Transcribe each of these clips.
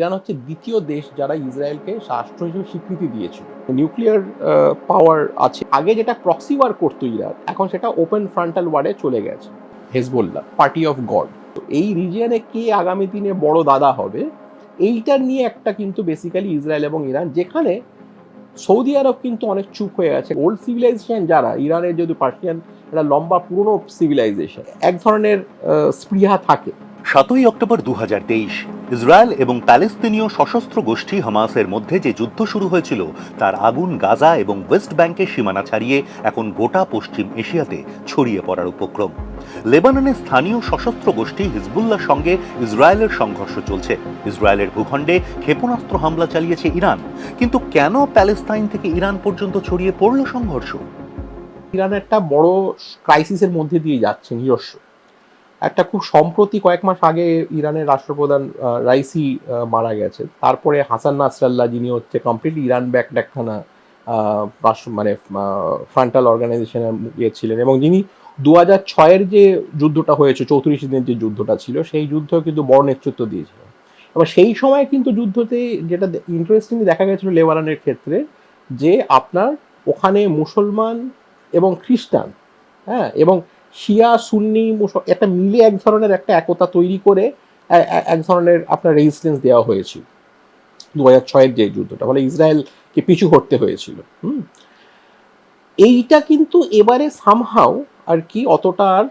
Iran হচ্ছে দ্বিতীয় দেশ যারা ইসরায়েলকে রাষ্ট্র হিসেবে স্বীকৃতি দিয়েছিল। নিউক্লিয়ার পাওয়ার আছে। আগে যেটা প্রক্সি ওয়ার করতো ইরান, এখন সেটা ওপেন ফ্রন্টাল ওয়ারে চলে গেছে হেজবোল্লা পার্টি অফ গড তো এই রিজিয়নে কে আগামী দিনে বড় দাদা হবে, এইটার নিয়ে একটা কিন্তু বেসিক্যালি ইসরায়েল এবং ইরান, যেখানে সৌদি আরব কিন্তু অনেক চুপ হয়ে গেছে ওল্ড সিভিলাইজেশন যারা, ইরানের যদি পার্সিয়ান একটা লম্বা পুরনো সিভিলাইজেশন এক ধরনের স্পৃহা থাকে। সাতই অক্টোবর দু হাজার তেইশ। ইসরায়েল এবং প্যালেস্তিনীয় সশস্ত্র গোষ্ঠী হামাসের মধ্যে যে যুদ্ধ শুরু হয়েছিল, তার আগুন গাজা এবং ওয়েস্ট ব্যাংকের সীমানা ছাড়িয়ে এখন গোটা পশ্চিম এশিয়াতে ছড়িয়ে পড়ার উপক্রম। লেবাননের স্থানীয় সশস্ত্র গোষ্ঠী হিজবুল্লার সঙ্গে ইসরায়েলের সংঘর্ষ চলছে। ইসরায়েলের ভূখণ্ডে ক্ষেপণাস্ত্র হামলা চালিয়েছে ইরান। কিন্তু কেন প্যালেস্তাইন থেকে ইরান পর্যন্ত ছড়িয়ে পড়ল সংঘর্ষ? ইরান একটা বড় ক্রাইসিসের মধ্যে দিয়ে যাচ্ছে নিজস্ব। একটা খুব সম্প্রতি কয়েক মাস আগে ইরানের রাষ্ট্রপ্রধান রাইসি মারা গেছে। তারপরে হাসান নাসরাল্লাহ যিনি হচ্ছে কমপ্লিটলি ইরান ব্যাকড একখানা রাষ্ট্র মানে ফ্রান্টাল অর্গানাইজেশনের ইয়ে ছিলেন এবং যিনি দু হাজার ছয়ের যে যুদ্ধটা হয়েছে, চৌত্রিশ দিনের যে যুদ্ধটা ছিল, সেই যুদ্ধ কিন্তু বড় নেতৃত্ব দিয়েছিলেন। এবং সেই সময় কিন্তু যুদ্ধতে যেটা ইন্টারেস্টিংলি দেখা গেছিল লেবাননের ক্ষেত্রে, যে আপনার ওখানে মুসলমান এবং খ্রিস্টান হ্যাঁ এবং শিয়া, সুন্নি একটা মিলে এক ধরনের একটা একতা তৈরি করে এক ধরনের আপনার রেজিস্ট্যান্স দেওয়া হয়েছিল। দু হাজার ছয়ের যে যুদ্ধটা, ফলে ইসরায়েলকে পিছু হটতে হয়েছিল, হুম? এইটা কিন্তু এবারে সামহাও আর কি অতটা আর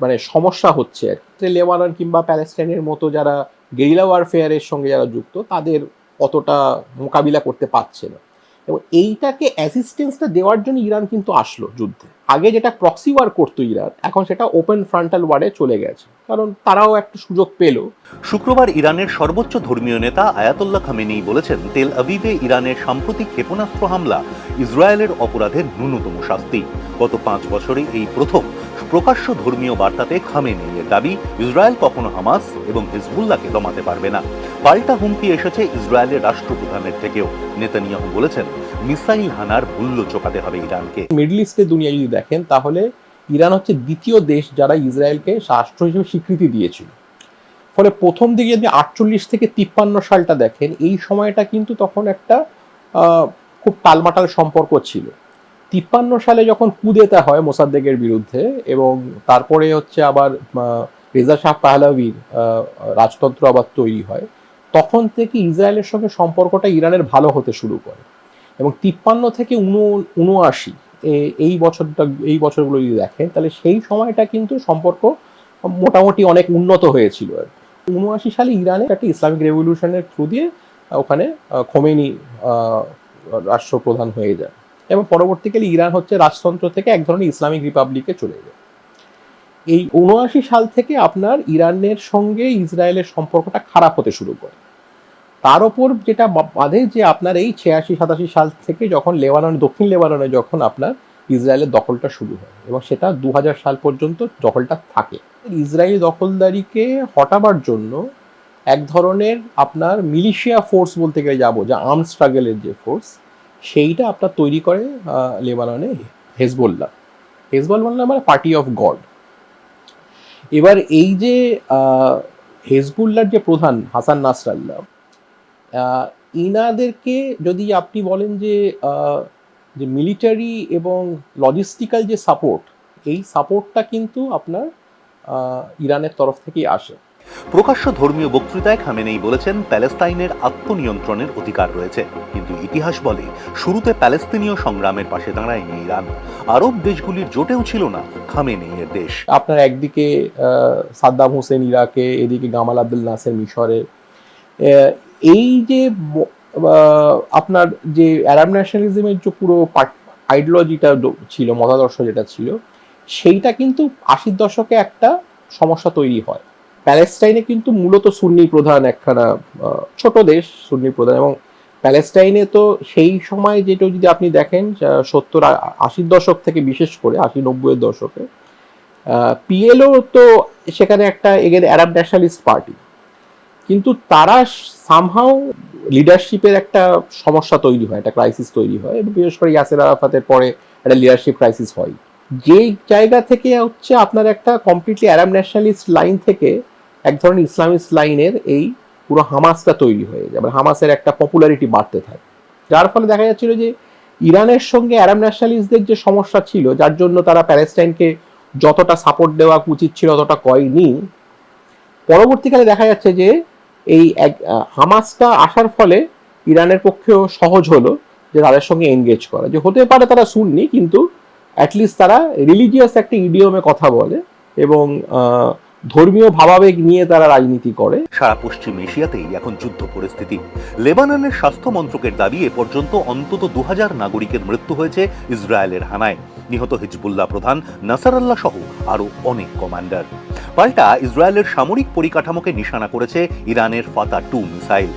মানে সমস্যা হচ্ছে আর কি। লেবানন কিংবা প্যালেস্টাইনের মতো যারা গেরিলা ওয়ারফেয়ারের সঙ্গে যারা যুক্ত, তাদের অতটা মোকাবিলা করতে পারছে না। এবং এইটাকে অ্যাসিস্ট্যান্সটা দেওয়ার জন্য ইরান কিন্তু আসলো যুদ্ধে। আগে যেটা প্রক্সি ওয়ার করতো ইরান, এখন সেটা ওপেন ফ্রন্টাল ওয়ারে চলে গেছে। কারণ তারাও একটা সুযোগ পেল। শুক্রবার ইরানের সর্বোচ্চ ধর্মীয় নেতা আয়াতুল্লাহ খামেনি বলেছেন, তেল আবিবে ইরানের সাম্প্রতিক ক্ষেপণাস্ত্র হামলা ইসরায়েলের অপরাধের ন্যূনতম শাস্তি। গত পাঁচ বছরে এই প্রথম প্রকাশ্য ধর্মীয় বার্তাতে খামেনি এর দাবি, ইসরায়েল কখনো হামাস এবং হিজবুল্লাহকে দমাতে পারবে না। পাল্টা হুমকি এসেছে ইসরায়েলের রাষ্ট্রপ্রধানের থেকেও। নেতানিয়াহু বলেছেন, মিসাইল হানার মূল্য চোকাতে হবে ইরানকে। মিডল ইস্টের দুনিয়া যদি দেখেন, তাহলে ইরান হচ্ছে দ্বিতীয় দেশ যারা ইসরায়েলকে রাষ্ট্র হিসেবে স্বীকৃতি দিয়েছিল। ফলে প্রথম দিকে যদি আটচল্লিশ থেকে তিপ্পান্ন সালটা দেখেন, এই সময়টা কিন্তু তখন একটা খুব টালমাটাল সম্পর্ক ছিল। তিপ্পান্ন সালে যখন কুদেতা হয় মোসাদ্দেকের বিরুদ্ধে এবং তারপরে হচ্ছে আবার রেজা শাহ পাহলাভির রাজতন্ত্র আবার তৈরি হয়, তখন থেকে ইসরায়েলের সঙ্গে সম্পর্কটা ইরানের ভালো হতে শুরু করে। এবং তিপ্পান্ন থেকে উনো, উনআশি এই বছরটা, এই বছরগুলো যদি দেখেন, তাহলে সেই সময়টা কিন্তু সম্পর্ক মোটামুটি অনেক উন্নত হয়েছিল আর উনআশি সালে ইরানে একটা ইসলামিক রেভলিউশনের থ্রু দিয়ে ওখানে খোমেনি রাষ্ট্রপ্রধান হয়ে যায়। এবং পরবর্তীকালে ইরান হচ্ছে রাজতন্ত্র থেকে এক ধরনের ইসলামিক রিপাবলিকে চলে যায় এই উনআশি সাল থেকে আপনার ইরানের সঙ্গে ইসরায়েলের সম্পর্কটা খারাপ হতে শুরু করে। তার ওপর যেটা বাধে যে আপনার এই ছিয়াশি, সাতাশি সাল থেকে যখন লেবানন, দক্ষিণ লেবাননে যখন আপনার ইসরায়েলের দখলটা শুরু হয় এবং সেটা দু হাজার সাল পর্যন্ত দখলটা থাকে। ইসরায়েলি দখলদারিকে হটাবার জন্য এক ধরনের আপনার মিলিশিয়া ফোর্স বলতে গেলে যাব, যে আর্ম স্ট্রাগলের যে ফোর্স সেইটা আপনার তৈরি করে লেবাননে হেজবোল্লা হেজবোল্লা মানে পার্টি অফ গড। এবার এই যে হেজবুল্লার যে প্রধান হাসান নাসরাল্লাহ ইনাদেরকে যদি আপনি বলেন যে যে মিলিটারি এবং লজিস্টিক্যাল যে সাপোর্ট, এই সাপোর্টটা কিন্তু আপনার ইরানের তরফ থেকেই আসে। প্রকাশ্য ধর্মীয় বক্তৃতায় খামেনেই বলেছেন প্যালেস্তাইনের আত্মনিয়ন্ত্রণের অধিকার রয়েছে। কিন্তু ইতিহাস বলে, শুরুতে প্যালেস্তিনীয় সংগ্রামের পাশে দাঁড়ায়নি ইরান। আরব দেশগুলির জোটেও ছিল না খামেনেই এর দেশ। আপনার একদিকে সাদ্দাম হোসেন ইরাকে, এদিকে গামাল আব্দুল নাসের মিশরে। এই যে আপনার যে অ্যারাব ন্যাশনালিজমের যে পুরো আইডিওলজিটা ছিল, মতাদর্শ যেটা ছিল, সেইটা কিন্তু আশির দশকে একটা সমস্যা তৈরি হয়। প্যালেস্টাইনে কিন্তু মূলত সুন্নি প্রধান একখানা ছোট দেশ সুন্নি প্রধান এবং প্যালেস্টাইনে তো সেই সময় যেটা যদি আপনি দেখেন সত্তর আশির দশক থেকে বিশেষ করে, আশি নব্বইয়ের দশকে পিএলও তো সেখানে একটা, এগেন অ্যারাব ন্যাশনালিস্ট পার্টি। কিন্তু তারা সামহাও লিডারশিপের একটা সমস্যা তৈরি হয়, একটা ক্রাইসিস তৈরি হয় এবং বিশেষ করে ইয়াসের আরাফাতের পরে একটা লিডারশিপ ক্রাইসিস হয়। যে জায়গা থেকে হচ্ছে আপনার একটা কমপ্লিটলি অ্যারাব ন্যাশনালিস্ট লাইন থেকে এক ধরনের ইসলামিস্ট লাইনের এই পুরো হামাসটা তৈরি হয়ে যায়। মানে হামাসের একটা পপুলারিটি বাড়তে থাকে। যার ফলে দেখা যাচ্ছিল যে ইরানের সঙ্গে আরব ন্যাশনালিস্টদের যে সমস্যা ছিল, যার জন্য তারা প্যালেস্টাইনকে যতটা সাপোর্ট দেওয়া উচিত ছিল ততটা কয়নি। পরবর্তীকালে দেখা যাচ্ছে যে এই এক- হামাসটা আসার ফলে ইরানের পক্ষেও সহজ হলো যে তাদের সঙ্গে এনগেজ করা। যে হতে পারে তারা শুননি কিন্তু অ্যাটলিস্ট তারা রিলিজিয়াস একটা ইডিয়মে কথা বলে এবং ধর্মীয় ভাবাবেগ নিয়ে তারা রাজনীতি করে। সারা পশ্চিম এশিয়াতেই এখন যুদ্ধ পরিস্থিতি। লেবাননের স্বাস্থ্য মন্ত্রকের দাবি এ পর্যন্ত অন্তত দু নাগরিকের মৃত্যু হয়েছে ইসরায়েলের হানায়। নিহত হিজবুল্লাহ প্রধান নাসারাল্লাহ সহ আরও অনেক কমান্ডার। পাল্টা ইসরায়েলের সামরিক পরিকাঠামোকে নিশানা করেছে ইরানের ফাতা টু মিসাইল।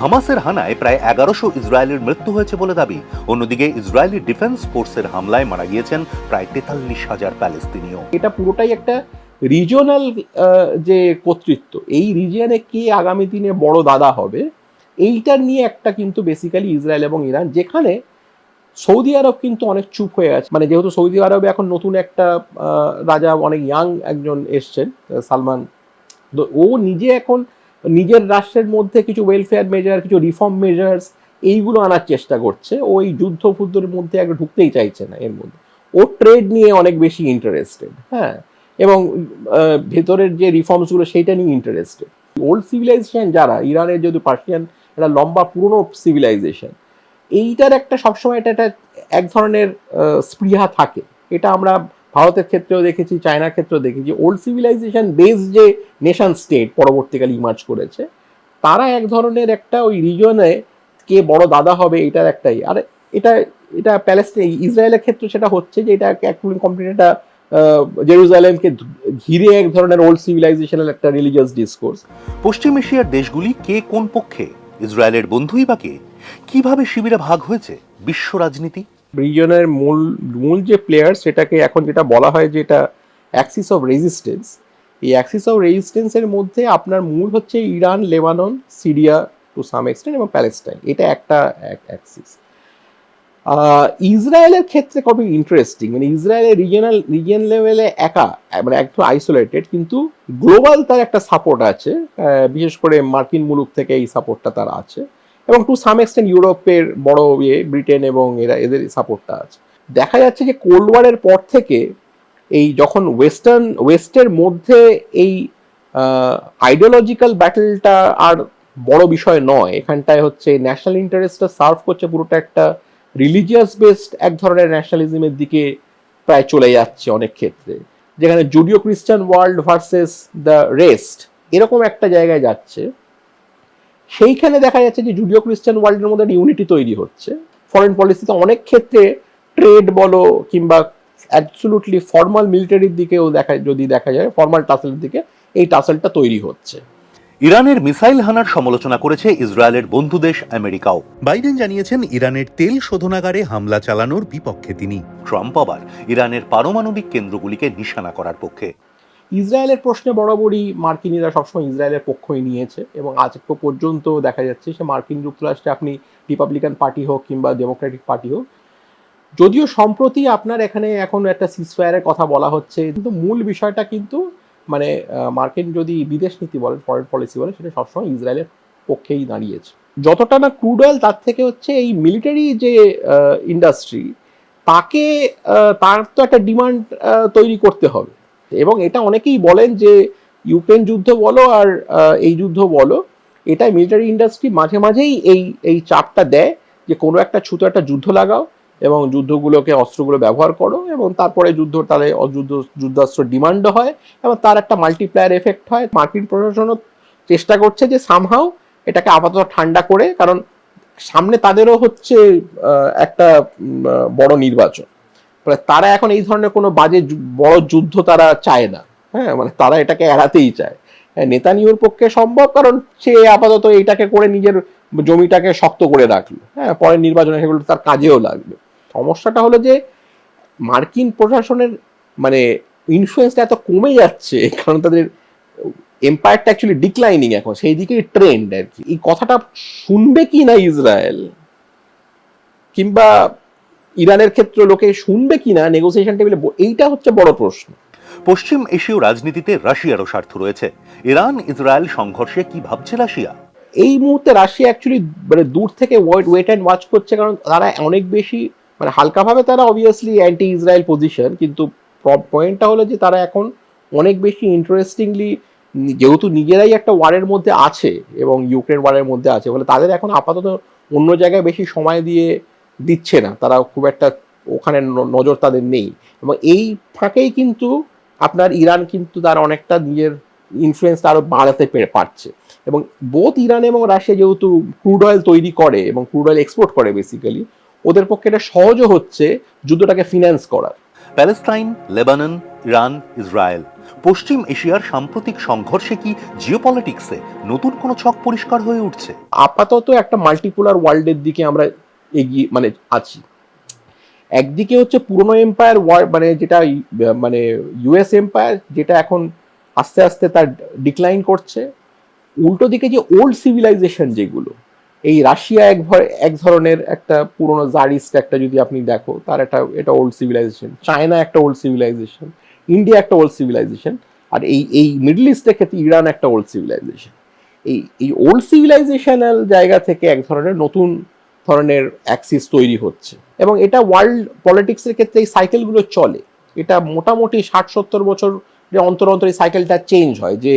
হামাসের হানায় প্রায় এগারোশো ইসরায়েলের মৃত্যু হয়েছে বলে দাবি। অন্যদিকে ইসরায়েলি ডিফেন্স ফোর্সের হামলায় মারা গিয়েছেন প্রায় তেতাল্লিশ হাজার প্যালেস্তিনীয়। এটা পুরোটাই একটা রিজিওনাল যে কর্তৃত্ব, এই রিজিয়নে কে আগামী দিনে বড় দাদা হবে, এইটার নিয়ে একটা কিন্তু বেসিক্যালি ইসরায়েল এবং ইরান, যেখানে সৌদি আরব কিন্তু অনেক চুপ হয়ে আছে। মানে যেহেতু সৌদি আরবে এখন নতুন একটা রাজা, অনেক ইয়াং একজন এসছেন সালমান। তো ও নিজে এখন নিজের রাষ্ট্রের মধ্যে কিছু ওয়েলফেয়ার মেজার কিছু রিফর্ম মেজার্স এইগুলো আনার চেষ্টা করছে। ও এই যুদ্ধ ফুদ্ধের মধ্যে একটু ঢুকতেই চাইছে না এর মধ্যে। ও ট্রেড নিয়ে অনেক বেশি ইন্টারেস্টেড হ্যাঁ। এবং ভেতরের যে রিফর্মসগুলো সেইটা নিয়ে ইন্টারেস্টেড ওল্ড সিভিলাইজেশন যারা ইরানের যদি পার্সিয়ান একটা লম্বা পুরনো সিভিলাইজেশন এইটার একটা সবসময় এটা একটা এক ধরনের স্পৃহা থাকে এটা আমরা ভারতের ক্ষেত্রেও দেখেছি চায়নার ক্ষেত্রেও দেখেছি ওল্ড সিভিলাইজেশন বেস যে নেশন স্টেট পরবর্তীকালে ইমার্জ করেছে তারা এক ধরনের একটা ওই রিজনে কে বড় দাদা হবে এটার একটাই আর এটা এটা প্যালেস্টাইন ইসরায়েলের ক্ষেত্রে সেটা হচ্ছে যে এটা কমপ্লিট একটা জেরুজালেমকে ঘিরে এক ধরনের ওল্ড সিভিলাইজেশনের একটা রিলিজিয়াস ডিসকোর্স পশ্চিম এশিয়ার দেশগুলি কে কোন পক্ষে? ইসরায়েলের বন্ধুই বা কে? কীভাবে শিবিরে ভাগ হয়েছে? বিশ্ব রাজনীতি? রিজনের মূল মূল যে প্লেয়ার সেটাকে এখন যেটা বলা হয় যে এটা অ্যাক্সিস অফ রেজিস্ট্যান্স এই অ্যাক্সিস অফ রেজিস্ট্যান্সের মধ্যে আপনার মূল হচ্ছে Iran Lebanon Syria to some extent এবং প্যালেস্টাইন। এটা একটা অ্যাক্সিস ইসরায়েলের ক্ষেত্রে খুবই ইন্টারেস্টিং মানে ইসরায়েলের রিজিয়নাল রিজিয়ন লেভেলে একা মানে একটু আইসোলেটেড কিন্তু গ্লোবাল তার একটা সাপোর্ট আছে। বিশেষ করে মার্কিন মুলুক থেকে এই সাপোর্টটা তার আছে। এবং টু সাম এক্সটেন্ট ইউরোপের বড় ইয়ে ব্রিটেন এবং এরা, এদের সাপোর্টটা আছে। দেখা যাচ্ছে যে কোল্ড ওয়ারের পর থেকে এই যখন ওয়েস্টার্ন ওয়েস্টের মধ্যে এই আইডিওলজিক্যাল ব্যাটেলটা আর বড় বিষয় নয়। এখানটায় হচ্ছে ন্যাশনাল ইন্টারেস্টটা সার্ভ করছে পুরোটা একটা রিলিজিয়াস বেসড এক ধরনের ন্যাশনালিজমের দিকে প্রায় চলে যাচ্ছে অনেক ক্ষেত্রে। যেখানে জুডিও খ্রিস্টান ওয়ার্ল্ড ভার্সেস দ্য রেস্ট এরকম একটা জায়গায় যাচ্ছে। সেইখানে দেখা যাচ্ছে যে জুডিও খ্রিস্টান ওয়ার্ল্ডের মধ্যে একটা ইউনিটি তৈরি হচ্ছে। ফরেন পলিসিতে অনেক ক্ষেত্রে ট্রেড বলো কিংবা অ্যাবসলুটলি ফর্মাল মিলিটারির দিকেও দেখা, যদি দেখা যায় ফর্মাল টাসেলের দিকে এই টাসেলটা তৈরি হচ্ছে। ইরানের মিসাইল হানার সমালোচনা করেছে ইসরায়েলের বন্ধু দেশ আমেরিকাও। বাইডেন জানিয়েছেন ইরানের তেল শোধনাগারে হামলা চালানোর বিপক্ষে তিনি। ট্রাম্প আবার ইরানের পারমাণবিক কেন্দ্রগুলিকে নিশানা করার পক্ষে। ইসরায়েলের প্রশ্নে বরাবরই মার্কিনিরা সবসময় ইসরায়েলের পক্ষই নিয়েছে এবং আজ পর্যন্ত দেখা যাচ্ছে সে মার্কিন যুক্তরাষ্ট্রে আপনি রিপাবলিকান পার্টি হোক কিংবা ডেমোক্রেটিক পার্টি হোক যদিও সম্প্রতি আপনার এখানে এখন একটা সিসফায়ারের কথা বলা হচ্ছে কিন্তু মূল বিষয়টা কিন্তু মানে মার্কিন যদি বিদেশ নীতি বলেন ফরেন পলিসি বলেন, সেটা সবসময় ইসরায়েলের পক্ষেই দাঁড়িয়েছে। যতটা না ক্রুড অয়েল তার থেকে হচ্ছে এই মিলিটারি যে ইন্ডাস্ট্রি তাকে তার তো একটা ডিমান্ড তৈরি করতে হবে। এবং এটা অনেকেই বলেন যে, ইউক্রেন যুদ্ধ বলো আর এই যুদ্ধ বলো এটা মিলিটারি ইন্ডাস্ট্রি মাঝে মাঝেই এই এই চাপটা দেয় যে কোনো একটা ছুতো একটা যুদ্ধ লাগাও এবং যুদ্ধগুলোকে অস্ত্রগুলো ব্যবহার করো এবং তারপরে যুদ্ধ তাহলে অযুদ্ধ যুদ্ধাস্ত্র ডিমান্ডও হয় এবং তার একটা মাল্টিপ্লায়ার এফেক্ট হয়। মার্কিন প্রশাসনও চেষ্টা করছে যে সামহাও এটাকে আপাতত ঠান্ডা করে কারণ সামনে তাদেরও হচ্ছে একটা বড় নির্বাচন। তারা এখন এই ধরনের কোনো বাজে বড় যুদ্ধ তারা চায় না। হ্যাঁ মানে তারা এটাকে এড়াতেই চায়। হ্যাঁ, নেতানিয়াহুর পক্ষে সম্ভব কারণ সে আপাতত এইটাকে করে নিজের জমিটাকে শক্ত করে রাখল। হ্যাঁ পরের নির্বাচনে সেগুলো তার কাজেও লাগবে। সমস্যাটা হলো যে মার্কিন প্রশাসনের মানে ইনফ্লুয়েন্সটা এত কমে যাচ্ছে কারণ তাদের এম্পায়ারটা অ্যাকচুয়ালি ডিক্লাইনিং এখন সেই দিকে ট্রেন্ড আর কি। এই কথাটা শুনবে কি না ইসরায়েল? কিংবা ইরানের ক্ষেত্রে লোকে শুনবে কি না নেগোসিয়েশন টেবিলে এইটা হচ্ছে বড় প্রশ্ন। পশ্চিম এশীয় রাজনীতিতে রাশিয়ারও স্বার্থ রয়েছে। ইরান ইসরায়েল সংঘর্ষে কি ভাবছে রাশিয়া? এই মুহূর্তে রাশিয়া অ্যাকচুয়ালি মানে দূর থেকে ওয়েট অ্যান্ড ওয়াচ করছে কারণ তারা অনেক বেশি মানে হালকাভাবে তারা অবভিয়াসলি অ্যান্টি ইসরায়েল পজিশন কিন্তু পয়েন্টটা হলো যে তারা এখন অনেক বেশি ইন্টারেস্টিংলি যেহেতু নিজেরাই একটা ওয়ারের মধ্যে আছে এবং ইউক্রেন ওয়ারের মধ্যে আছে বলে তাদের এখন আপাতত অন্য জায়গায় বেশি সময় দিয়ে দিচ্ছে না, তারা খুব একটা ওখানে নজর তাদের নেই। এবং এই ফাঁকেই কিন্তু আপনার ইরান কিন্তু তার অনেকটা নিজের ইনফ্লুয়েন্সটা আরও বাড়াতে পারছে। এবং বোথ ইরান এবং রাশিয়া যেহেতু ক্রুড অয়েল তৈরি করে এবং ক্রুড অয়েল এক্সপোর্ট করে বেসিক্যালি ওদের পক্ষে এটা সহজও হচ্ছে যুদ্ধটাকে ফিনান্স করার। প্যালেস্তাইন লেবানন ইরান ইসরায়েল পশ্চিম এশিয়ার সাম্প্রতিক সংঘর্ষে কি জিওপলিটিক্সে নতুন কোনো ছক পরিষ্কার হয়ে উঠছে? আপাতত একটা মাল্টিপোলার ওয়ার্ল্ডের দিকে আমরা এগিয়ে মানে আছি। একদিকে হচ্ছে পুরনো এম্পায়ার ওয়ার্ল্ড মানে যেটা মানে ইউএস এম্পায়ার যেটা এখন আস্তে আস্তে তার ডিক্লাইন করছে। উল্টো দিকে যে ওল্ড সিভিলাইজেশন যেগুলো এই রাশিয়া এক এক ধরনের একটা পুরনো জারিস্ট একটা যদি আপনি দেখো, তার একটা, এটা ওল্ড সিভিলাইজেশন চায়না একটা ওল্ড সিভিলাইজেশন ইন্ডিয়া একটা ওল্ড সিভিলাইজেশন আর এই এই মিডল ইস্টের ক্ষেত্রে ইরান একটা ওল্ড সিভিলাইজেশন এই এই ওল্ড সিভিলাইজেশনাল জায়গা থেকে এক ধরনের নতুন ধরনের অ্যাক্সিস তৈরি হচ্ছে। এবং এটা ওয়ার্ল্ড পলিটিক্সের ক্ষেত্রে এই সাইকেলগুলো চলে। এটা মোটামুটি ষাট, সত্তর বছর যে অন্তর অন্তর এই সাইকেলটা চেঞ্জ হয়, যে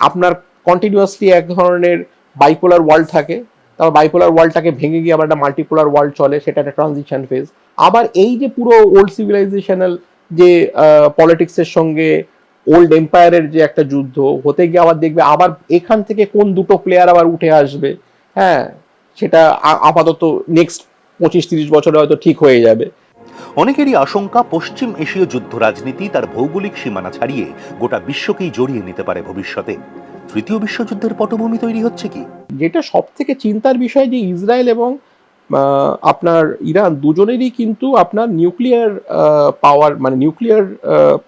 আপনার কন্টিনিউয়াসলি এক ধরনের বাইপোলার ওয়ার্ল্ড থাকে তারপর বাইপোলার ওয়ার্ল্ডটাকে ভেঙে গিয়ে আবার একটা মাল্টিপোলার ওয়ার্ল্ড চলে, সেটা একটা ট্রানজিশন ফেজ আবার এই যে পুরো ওল্ড সিভিলাইজেশনাল যে পলিটিক্সের সঙ্গে ওল্ড এম্পায়ারের যে একটা যুদ্ধ, হতে গিয়ে আবার দেখবে আবার এখান থেকে কোন দুটো প্লেয়ার আবার উঠে আসবে হ্যাঁ? সেটা আপাতত নেক্সট পঁচিশ তিরিশ বছরে হয়তো ঠিক হয়ে যাবে। অনেকেরই আশঙ্কা পশ্চিম এশীয় যুদ্ধ রাজনীতি তার ভৌগোলিক সীমানা ছাড়িয়ে গোটা বিশ্বকেই জড়িয়ে নিতে পারে ভবিষ্যতে। তৃতীয় বিশ্বযুদ্ধের পটভূমি তৈরি হচ্ছে কি যেটা সব থেকে চিন্তার বিষয় যে ইসরায়েল এবং আপনার ইরান দুজনেরই কিন্তু আপনার নিউক্লিয়ার পাওয়ার মানে নিউক্লিয়ার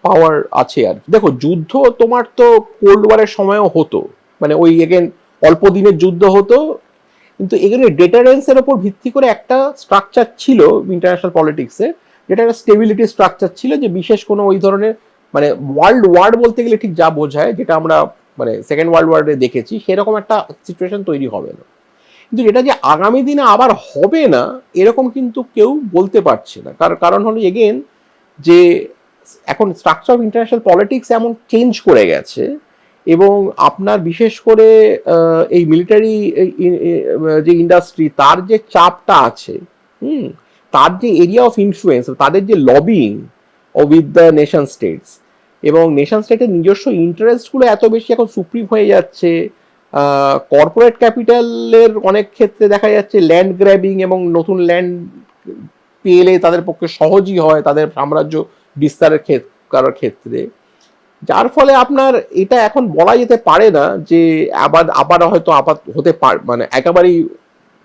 পাওয়ার আছে আর। দেখো, যুদ্ধ তোমার তো কোল্ড ওয়ারের সময়ও হতো মানে ওই এগেন অল্প দিনের যুদ্ধ হতো, কিন্তু এখানে ডেটারেন্সের ওপর ভিত্তি করে একটা স্ট্রাকচার ছিল ইন্টারন্যাশনাল পলিটিক্সে যেটা একটা স্টেবিলিটি স্ট্রাকচার ছিল যে বিশেষ কোনো ওই ধরনের মানে ওয়ার্ল্ড ওয়ার বলতে গেলে ঠিক যা বোঝায়, যেটা আমরা মানে সেকেন্ড ওয়ার্ল্ড ওয়ারে দেখেছি, সেরকম একটা সিচুয়েশন তৈরি হবে না। কিন্তু এটা যে আগামী দিনে আবার হবে না, এরকম কিন্তু কেউ বলতে পারছে না। কার, কারণ হলো এগেন যে এখন স্ট্রাকচার অফ ইন্টারন্যাশনাল পলিটিক্স এমন চেঞ্জ করে গেছে এবং আপনার বিশেষ করে এই মিলিটারি যে ইন্ডাস্ট্রি তার যে চাপটা আছে, হুম, তার যে এরিয়া অফ ইনফ্লুয়েন্স তাদের যে lobbying with the nation states এবং নেশন স্টেটের নিজস্ব ইন্টারেস্টগুলো এত বেশি এখন সুপ্রিম হয়ে যাচ্ছে। কর্পোরেট ক্যাপিটালের অনেক ক্ষেত্রে দেখা যাচ্ছে ল্যান্ড গ্র্যাবিং এবং নতুন ল্যান্ড পেলে তাদের পক্ষে সহজই হয় তাদের সাম্রাজ্য বিস্তারের করার ক্ষেত্রে। যার ফলে আপনার এটা এখন বলা যেতে পারে না যে আবার আবার হয়তো আপাত হতে পার মানে একেবারেই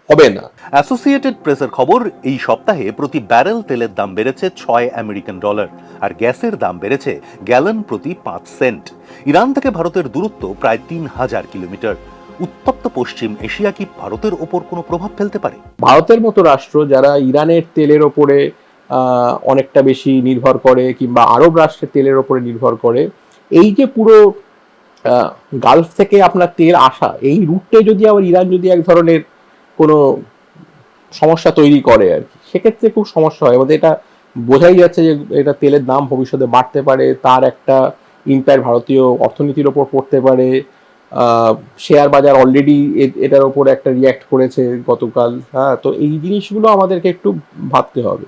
হবে না। অ্যাসোসিয়েটেড প্রেসের খবর এই সপ্তাহে প্রতি ব্যারেল তেলের দাম বেড়েছে ছয় আমেরিকান ডলার আর গ্যাসের দাম বেড়েছে গ্যালন প্রতি পাঁচ সেন্ট ইরান থেকে ভারতের দূরত্ব প্রায় তিন হাজার কিলোমিটার। উত্তপ্ত পশ্চিম এশিয়া কি ভারতের ওপর কোনো প্রভাব ফেলতে পারে? ভারতের মতো রাষ্ট্র যারা ইরানের তেলের ওপরে অনেকটা বেশি নির্ভর করে কিংবা আরব রাষ্ট্রের তেলের ওপরে নির্ভর করে এই যে পুরো গালফ থেকে আপনার তেল আসা এই রুটে যদি আবার ইরান যদি এক ধরনের কোনো সমস্যা তৈরি করে আর কি। সেক্ষেত্রে খুব সমস্যা হয়। আমাদের এটা বোঝাই যাচ্ছে যে এটা তেলের দাম ভবিষ্যতে বাড়তে পারে, তার একটা ইম্প্যাক্ট ভারতীয় অর্থনীতির ওপর পড়তে পারে। শেয়ার বাজার অলরেডি এটার ওপর একটা রিয়াক্ট করেছে গতকাল। হ্যাঁ তো এই জিনিসগুলো আমাদেরকে একটু ভাবতে হবে।